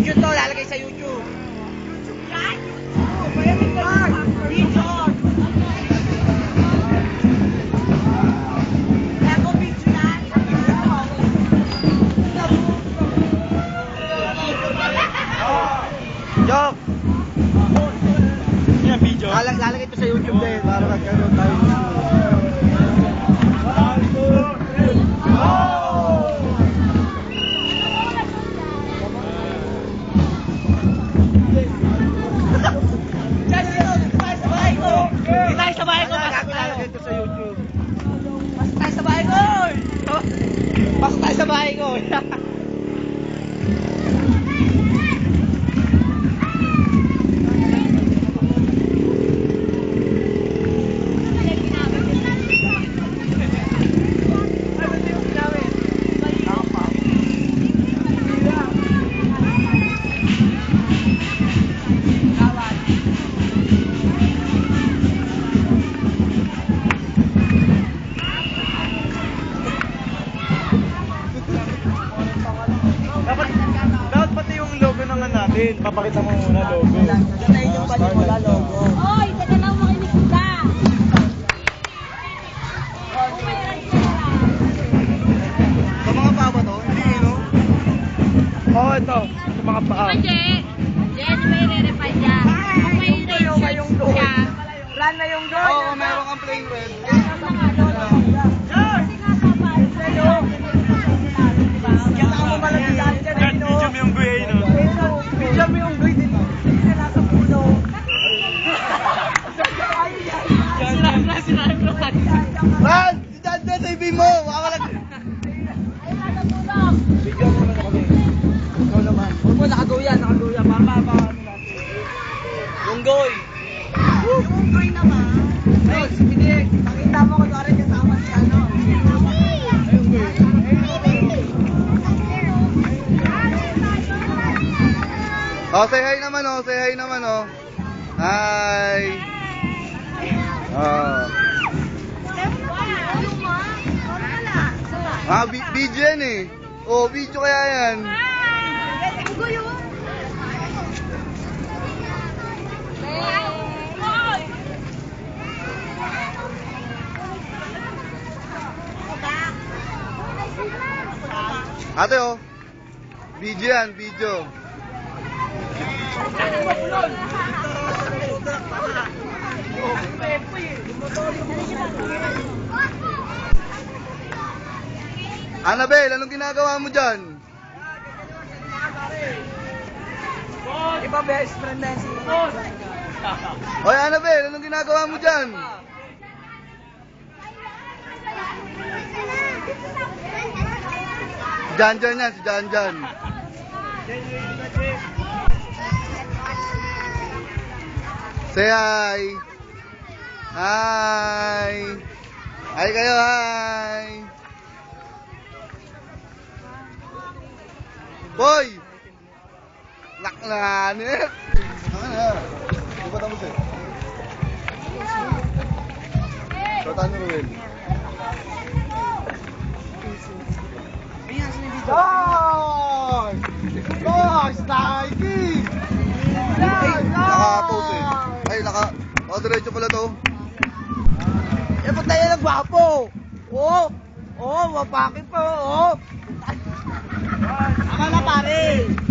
video to, lalagay sa YouTube. YouTube yan? YouTube. Maraming ganun. Video. Joke! Yan, video. Lalagay ito sa YouTube din para magkaroon tayo. Ha ha ha! Natin. Papakita mo muna logo. Ganahin yung panimula logo. Oy, teka lang makinig ka. Sa mga paa ba to? Hindi, no? Oo, oh, ito. Sa mga paa. Kasi, Jen, may re-refine niya. Kung may doon. siya, Run na yung doon. Oo, meron kang plain red. Kasama na. Ran! Si Dad Dad, sabihin mo! Baka wala... Bigyan mo na kami. Ikaw naman. Huwag mo, nakaguya, nakaguya. Mama, pa ano natin. Yung goy. Yung green naman. Ay, hindi. Pakita mo kung rin kasama si ano. Ayun. Oh, say hi naman oh, say hi naman oh. Hi. Oh. Ah, bi video yan eh. Oh, video kaya yan. Ate oh. Video yan, video. Annabelle, anong ginagawa mo dyan? Iba best friend na si Hoy Annabelle, anong ginagawa mo dyan? Si Jan Jan yan, si Jan Jan. Say hi. Hi. Hi kayo, hi. Boy! Naklanit! Ano na? Di ba tapos eh? Shortan mo Ruel. Gosh! Gosh! Nike! Naka-pose eh. Ay, naka... Naka-diretso pala to. Eh, ba't tayo nagwapo? Oo. Oo, mapaki pa. Oo. Tama na pare!